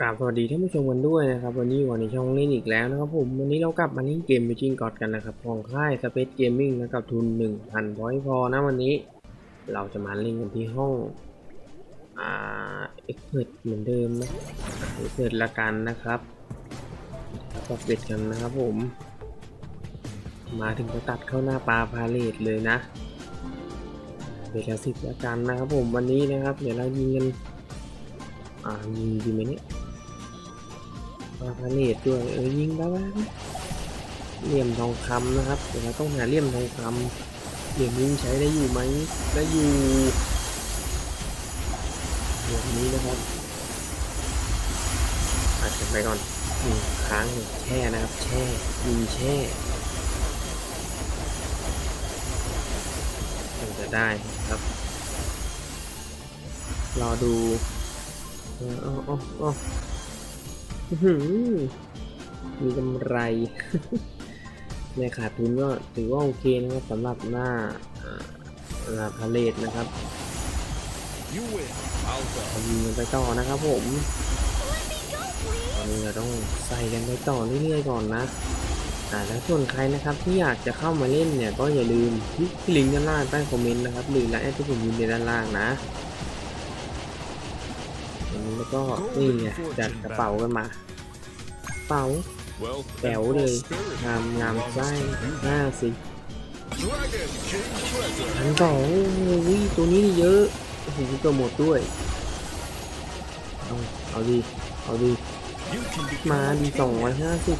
กราบสวัสดีท่านผู้ชมกันด้วยนะครับ วันนี้วันในช่องเล่นอีกแล้วนะครับผม วันนี้เรากลับมาเล่นเกมไปจิงกอดกันนะครับของค่าย Space Gaming นะครับทุน 1,000พอยพอนะวันนี้ เราจะมาเล่นกันที่ห้องอ่าเอ็กเพรเหมือนเดิมนะเอ็กเพรละกันนะครับก็เบ็ดกันนะครับผม มาถึงก็ตัดเข้าหน้าปลาพาเลทเลยนะเบ็ดละสิบละกันนะครับผมวันนี้นะครับ เดี๋ยวเรายิงกันอ่ายิงดีไหมเนี่ย ปลาพาเลตด้วยเออยิงได้ไหมเหลี่ยมทองคำนะครับเดี๋ยวเราต้องหาเหลี่ยมทองคำเหลี่ยมนี้ใช้ได้อยู่ไหมได้อยู่เหลี่ยมนี้นะครับอาจจะไปก่อนอืค้างหนึ่งแช่นะครับ แช่ยิงแช่จะได้ครับ รอดูเออเอาเอาเอาอื้อหือ มีกำไรในขาดทุนก็ถือว่าโอเคนะครับสำหรับหน้าอ่าหน้าพาเลทนะครับ You win. Alpha. ทำกันไปต่อนะครับผมตอนนี้เราต้องใส่กันไปต่อเรื่อยๆก่อนนะอ่าแล้วส่วนใครนะครับที่อยากจะเข้ามาเล่นเนี่ยก็อย่าลืมคลิกลิงก์ด้านล่างใต้คอมเมนต์นะครับหรือไลน์ที่ผมยินในด้านล่างนะ อันนี้แล้วก็นี่ไงจัดกระเป๋ากันมากระเป๋าแป๋วเลยงามงามไส้ห้าสิบอันสองโอ้ยตัวนี้นี่เยอะโอ้โหตัวหมดด้วยเอาเอาดีเอาดีมาดีสองร้อยห้าสิบ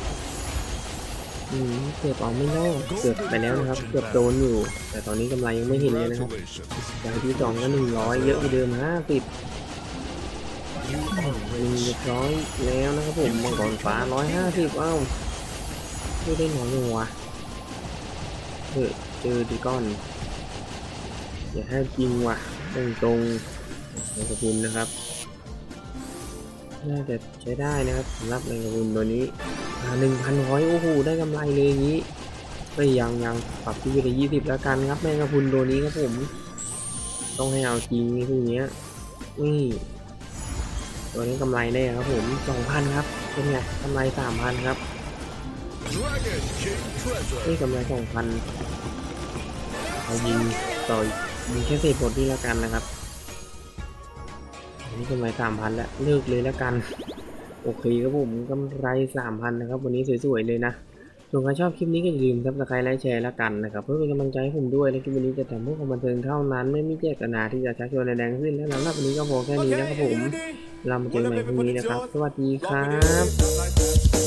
อืมเกือบเอาไม่รอดเกือบไปแล้วนะครับ เกือบโดนอยู่ แต่ตอนนี้กำไรยังไม่เห็นเลยนะครับ Congratulations. ใบที่สองก็หนึ่งร้อยเยอะกว่าเดิมห้าสิบ มีเรียบร้อยแล้วนะครับผมมังกรฟ้าร้อยห้าสิบอ้าวไม่ได้หนอนหัวะเออเจอดีก้อนอย่าให้จริงว่ะตรงตรงๆในกระพุนนะครับน่าจะใช้ได้นะครับสำหรับในกระพุนตัวนี้หนึ่งพันร้อยโอ้โหได้กำไรเลยอย่างนี้ไม่ยังยังปรับที่ไปยี่สิบแล้วกันครับแมงกะพุนตัวนี้ครับผม ต้องให้เอาจริงนี่พวกเนี้ยนี่ ตัวนี้กำไรได้ครับผมสองพันครับ เป็นไงกำไรสามพันครับนี่กำไรสองพันเอายิงต่อยยิงแค่สี่บทนี่แล้วกันนะครับอันนี้กำไรสามพันแล้วเลิกเลยแล้วกัน โอเคครับผมกำไรสามพันนะครับ วันนี้สวยๆเลยนะ ส่วนใครชอบคลิปนี้ก็อย่าลืมทับสไครต์ไลค์แชร์แล้วกันนะครับเพื่อเป็นกำลังใจให้ผมด้วยและคลิปวันนี้จะทำเพื่อความบันเทิงเท่านั้นไม่มีเจตนาที่จะชักชวนแดงขึ้นและสำหรับวันนี้ก็พอแค่นี้นะครับผมเรามาเจอกันใหม่พรุ่งนี้นะครับ สวัสดีครับ